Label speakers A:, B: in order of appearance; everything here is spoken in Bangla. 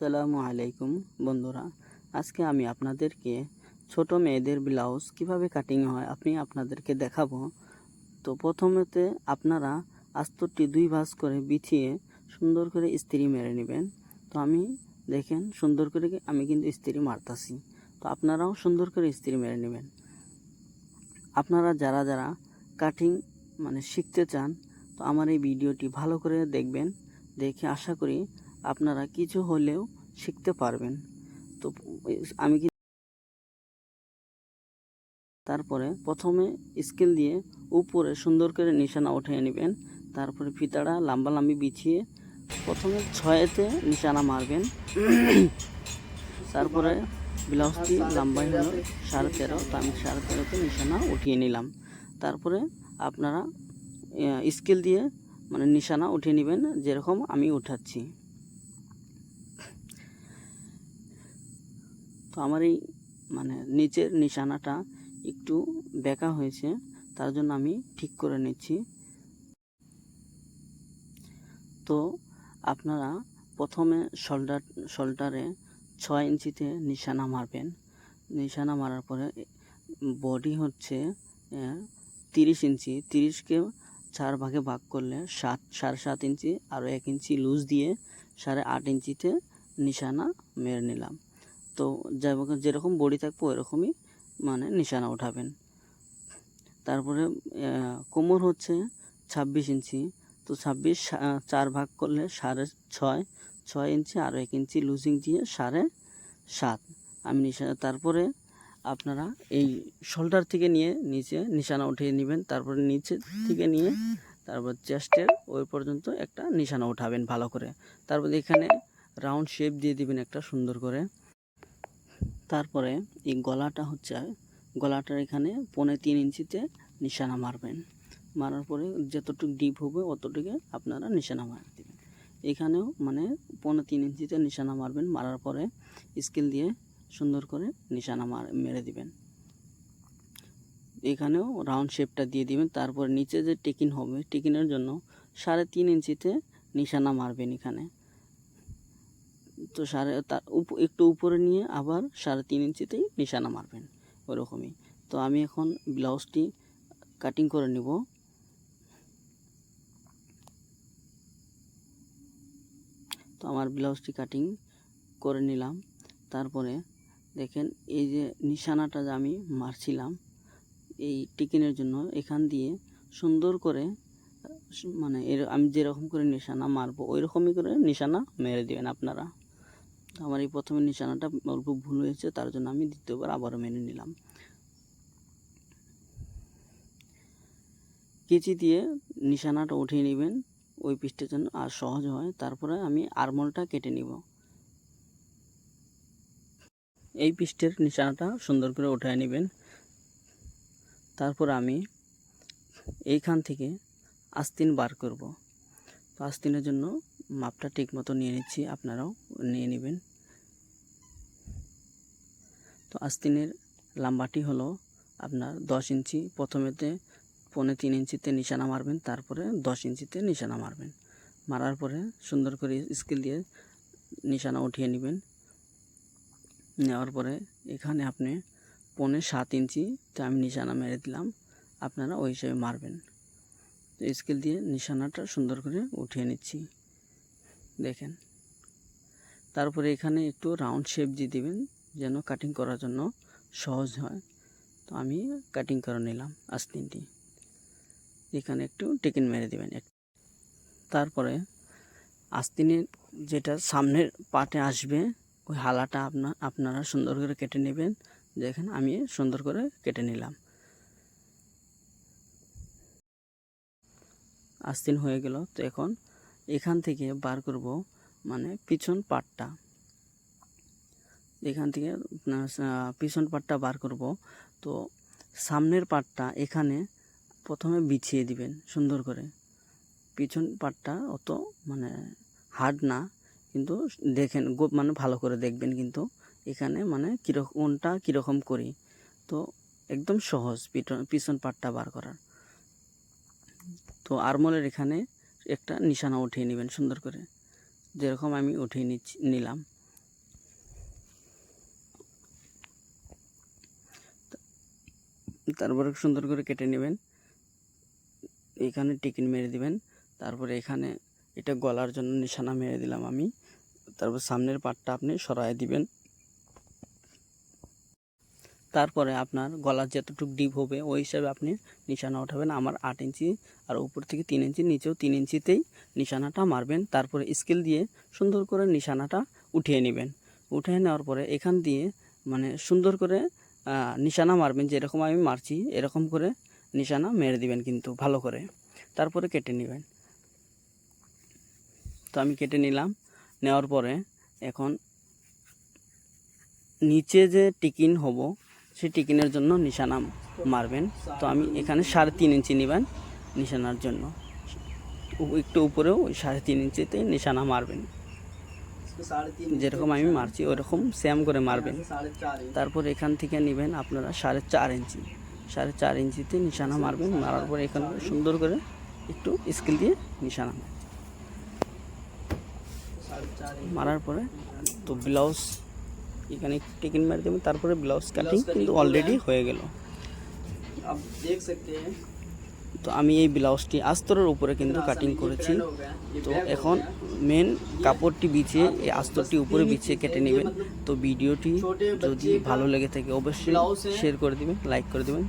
A: আসসালামু আলাইকুম বন্ধুরা। আজকে আমি আপনাদেরকে ছোট মেয়েদের ব্লাউজ কীভাবে কাটিং হয় আপনি আপনাদেরকে দেখাবো। তো প্রথমেতে আপনারা আস্তরটি দুই ভাঁজ করে বিছিয়ে সুন্দর করে ইস্ত্রি মেরে নেবেন। তো আমি দেখেন সুন্দর করে আমি কিন্তু ইস্ত্রি মারতাছি। তো আপনারাও সুন্দর করে ইস্ত্রি মেরে নেবেন। আপনারা যারা যারা কাটিং মানে শিখতে চান, তো আমার এই ভিডিওটি ভালো করে দেখবেন। দেখে আশা করি আপনারা কিছু হলেও শিখতে পারবেন। তো আমি কি তারপরে প্রথমে স্কেল দিয়ে উপরে সুন্দর করে নিশানা উঠিয়ে নেবেন। তারপরে ফিতাটা লম্বা লম্বি বিছিয়ে প্রথমে ছয়েতে নিশানা মারবেন। তারপরে ব্লাউজটি লম্বাই হলো সাড়ে তেরো, তো আমি সাড়ে তেরোতে নিশানা উঠিয়ে নিলাম। তারপরে আপনারা স্কেল দিয়ে মানে নিশানা উঠিয়ে নেবেন যেরকম আমি উঠাচ্ছি। তো আমার এই মানে নিচের নিশানাটা একটু বেঁকা হয়েছে, তার জন্য আমি ঠিক করে নিচ্ছি। তো আপনারা প্রথমে শোল্ডার, শোল্ডারে ছয় ইঞ্চিতে নিশানা মারবেন। নিশানা মারার পরে বডি হচ্ছে তিরিশ ইঞ্চি। তিরিশকে চার ভাগে ভাগ করলে সাত, সাড়ে সাত ইঞ্চি আরও এক ইঞ্চি লুজ দিয়ে সাড়ে আট ইঞ্চিতে নিশানা মেরে নিলাম। তো হোক যেরকম বডি থাকব ওইরকমই মানে নিশানা উঠাবেন তারপরে কোমর হচ্ছে ছাব্বিশ ইঞ্চি। তো ছাব্বিশ চার ভাগ করলে সাড়ে ছয় ছয় ইঞ্চি আরও এক ইঞ্চি লুজিং দিয়ে সাড়ে সাত। আমি নিশানা তারপরে আপনারা এই শোল্ডার থেকে নিয়ে নিচে নিশানা উঠিয়ে নেবেন। তারপরে নিচে থেকে নিয়ে তারপর চেস্টের ওই পর্যন্ত একটা নিশানা উঠাবেন ভালো করে। তারপর এখানে রাউন্ড শেপ দিয়ে দিবেন একটা সুন্দর করে। তারপরে এই গলাটা হচ্ছে, গলাটার এখানে পনে তিন ইঞ্চিতে নিশানা মারবেন। মারার পরে যতটুকু ডিপ হবে অতটুকু আপনারা নিশানা মার দেবেন। এখানেও মানে পৌনে তিন ইঞ্চিতে নিশানা মারবেন, মারার পরে স্কেল দিয়ে সুন্দর করে নিশানা মার, মেরে দিবেন। এখানেও রাউন্ড শেপটা দিয়ে দিবেন, তারপর নিচে যে টেকিন হবে, টেকিনের জন্য সাড়ে তিন ইঞ্চিতে নিশানা মারবেন এখানে। তো সাড়ে তার একটু উপরে নিয়ে আবার সাড়ে তিন ইঞ্চিতেই নিশানা মারবেন, ওরকমই। তো আমি এখন ব্লাউজটি কাটিং করে নিব। তো আমার ব্লাউজটি কাটিং করে নিলাম। তারপরে দেখেন এই যে নিশানাটা যে আমি মারছিলাম, এই টিকিনের জন্য এখান দিয়ে সুন্দর করে মানে এর, আমি যেরকম করে নিশানা মারবো ওই রকমই করে নিশানা মেরে দেবেন আপনারা। আমার এই প্রথমে নিশানাটা অল্প ভুল হয়েছে, তার জন্য আমি দ্বিতীয়বার আবারও মেনে নিলাম। কেচি দিয়ে নিশানাটা উঠিয়ে নেবেন ওই পিসটার জন্য, আর সহজ হয়। তারপরে আমি আরমোলটা কেটে নিব। এই পিসটের নিশানাটা সুন্দর করে উঠিয়ে নেবেন। তারপর আমি এইখান থেকে আস্তিন বার করব। আস্তিনের জন্য মাপটা ঠিক মতো নিয়ে নিচ্ছি, আপনারাও নিয়ে নেবেন। তো আস্তিনের লাম্বাটি হলো আপনার দশ ইঞ্চি। প্রথমেতে পনে তিন ইঞ্চিতে নিশানা মারবেন, তারপরে দশ ইঞ্চিতে নিশানা মারবেন। মারার পরে সুন্দর করে স্কেল দিয়ে নিশানা উঠিয়ে নেবেন। নেওয়ার পরে এখানে আপনি পনে সাত ইঞ্চিতে আমি নিশানা মেরে দিলাম, আপনারা ওই হিসেবে মারবেন। তো স্কেল দিয়ে নিশানাটা সুন্দর করে উঠিয়ে নিচ্ছি। দেখেন। তারপরে এখানে একটু রাউন্ড শেপ দিয়ে দিবেন যেন কাটিং করার জন্য সহজ হয়। তো আমি কাটিং করে নিলাম আস্তিনটি এখানে একটু টেকিন মেরে দেবেন তারপরে আস্তিনের যেটা সামনের পাটে আসবে, ওই হালাটা আপনার আপনারা সুন্দর করে কেটে নেবেন। দেখেন আমি সুন্দর করে কেটে নিলাম। আস্তিন হয়ে গেল। তো এখন এখান থেকে বার করব মানে পিছন পাটটা। এখান থেকে পিছন পাটটা বার করব। তো সামনের পাটটা এখানে প্রথমে বিছিয়ে দিবেন সুন্দর করে। পিছন পাটটা অত মানে হার্ড না, কিন্তু দেখেন মানে ভালো করে দেখবেন কিন্তু এখানে মানে কীরকম কোনটা কীরকম করি। তো একদম সহজ পিছন পাটটা বার করার। তো আরমোলের এখানে একটা নিশানা উঠিয়ে নেবেন সুন্দর করে। যেরকম আমি উঠিয়ে নিলাম। তারপরে সুন্দর করে কেটে নেবেন। এখানে টিকিন মেরে দিবেন। তারপরে এখানে এটা গলার জন্য নিশানা মেরে দিলাম আমি। তারপর সামনের পাটটা আপনি সরাই দিবেন। তারপরে আপনার গলার যতটুকু ডিপ হবে, ওই হিসাবে আপনি নিশানা উঠাবেন আমার আট ইঞ্চি আর উপর থেকে তিন ইঞ্চি, নিচেও তিন ইঞ্চিতেই নিশানাটা মারবেন। তারপরে স্কেল দিয়ে সুন্দর করে নিশানাটা উঠিয়ে নেবেন। উঠিয়ে নেওয়ার পরে এখান দিয়ে মানে সুন্দর করে নিশানা মারবেন, যেরকম আমি মারছি, এরকম করে নিশানা মেরে দিবেন কিন্তু ভালো করে। তারপরে কেটে নেবেন। তো আমি কেটে নিলাম। নেওয়ার পরে এখন নিচে যে টিকিন হব, সেই টিকিনের জন্য নিশানা মারবেন। তো আমি এখানে সাড়ে তিন ইঞ্চি নেবেন নিশানার জন্য। একটু উপরেও সাড়ে তিন ইঞ্চিতে নিশানা মারবেন। যেরকম আমি মারছি ওরকম সেম করে মারবেন তারপর এখান থেকে নেবেন আপনারা সাড়ে চার ইঞ্চি সাড়ে চার ইঞ্চিতে নিশানা মারবেন মারার পরে এখানে সুন্দর করে একটু স্কেল দিয়ে নিশানা মারবেন। মারার পরে তো ব্লাউজ এখানে টিকিন মেরে দেবেন তারপরে ব্লাউজ কাটিং কিন্তু অলরেডি হয়ে গেল
B: आप देख सकते हैं
A: তো আমি এই ব্লাউজটি আস্তরের উপরে কিন্তু কাটিং করেছি। তো এখন মেন কাপড়টি বিছিয়ে এই আস্তরটি উপরে বিছিয়ে কেটে নেবেন। তো ভিডিওটি যদি ভালো লেগে থাকে অবশ্যই শেয়ার করে দেবেন লাইক করে দিবেন।